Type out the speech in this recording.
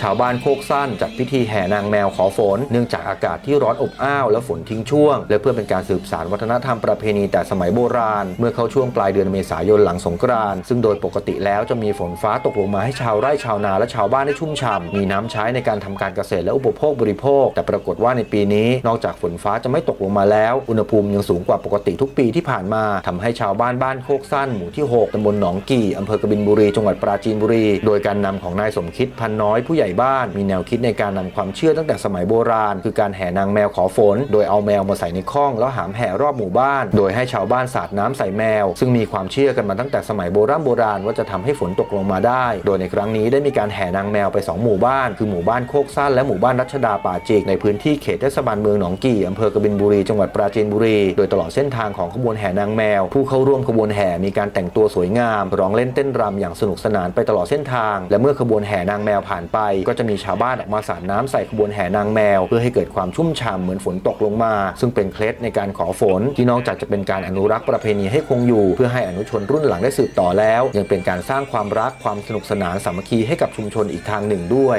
ชาวบ้านโคกสั้นจัดพิธีแห่นางแมวขอฝน เนื่องจากอากาศที่ร้อนอบอ้าวและฝนทิ้งช่วง และเพื่อเป็นการสืบสานวัฒนธรรมประเพณีแต่สมัยโบราณ เมื่อเข้าช่วงปลายเดือนเมษายนหลังสงกรานต์ซึ่งโดยปกติแล้วจะมีฝนฟ้าตกลงมาให้ชาวไร่ชาวนาและชาวบ้านได้ชุ่มฉ่ำมีน้ำใช้ในการทำการเกษตรและอุปโภคบริโภค แต่ปรากฏว่าในปีนี้ นอกจากฝนฟ้าจะไม่ตกลงมาแล้ว อุณหภูมิยังสูงกว่าปกติทุกปีที่ผ่านมาทำให้ชาวบ้านบ้านโคกสั้นหมู่ที่ 6ตำบลหนองกี่อำเภอกบินบุรีจังหวัดปราจีนบุรี โดยการนำของนายสมคิดพันน้อยผู้ใหญ่บ้าน มีแนวคิดในการนำความเชื่อตั้งแต่สมัยโบราณ คือการแห่นางแมวขอฝน โดยเอาแมวมาใส่ในข้อง แล้วหามแห่รอบหมู่บ้าน โดยให้ชาวบ้านสาดน้ำใส่แมว ซึ่งมีความเชื่อกันมาตั้งแต่สมัยโบราณโบราณว่าจะทำให้ฝนตกลงมาได้ โดยในครั้งนี้ได้มีการแห่นางแมวไปสองหมู่บ้าน คือหมู่บ้านโคกสั้นและหมู่บ้านรัชดาป่าจิกในพื้นที่เขตเทศบาลเมืองหนองกี่อำเภอกบินบุรีจังหวัดปราจีนบุรี โดยตลอดเส้นทางของขบวนแห่นางแมว ผู้เข้าร่วมขบวนแห่มีการแต่งตัวสวยงาม ร้องเล่นเต้นรำอย่างสนุกสนานไปตลอดเส้นทาง และเมื่อขบวนแห่นางแมวผ่านไปก็จะมีชาวบ้านออกมาสาดน้ำใส่ขบวนแห่นางแมว เพื่อให้เกิดความชุ่มฉ่ำเหมือนฝนตกลงมา ซึ่งเป็นเคล็ดในการขอฝน ที่นอกจากจะเป็นการอนุรักษ์ประเพณีให้คงอยู่ เพื่อให้อนุชนรุ่นหลังได้สืบต่อแล้ว ยังเป็นการสร้างความรักความสนุกสนานสามัคคีให้กับชุมชนอีกทางหนึ่งด้วย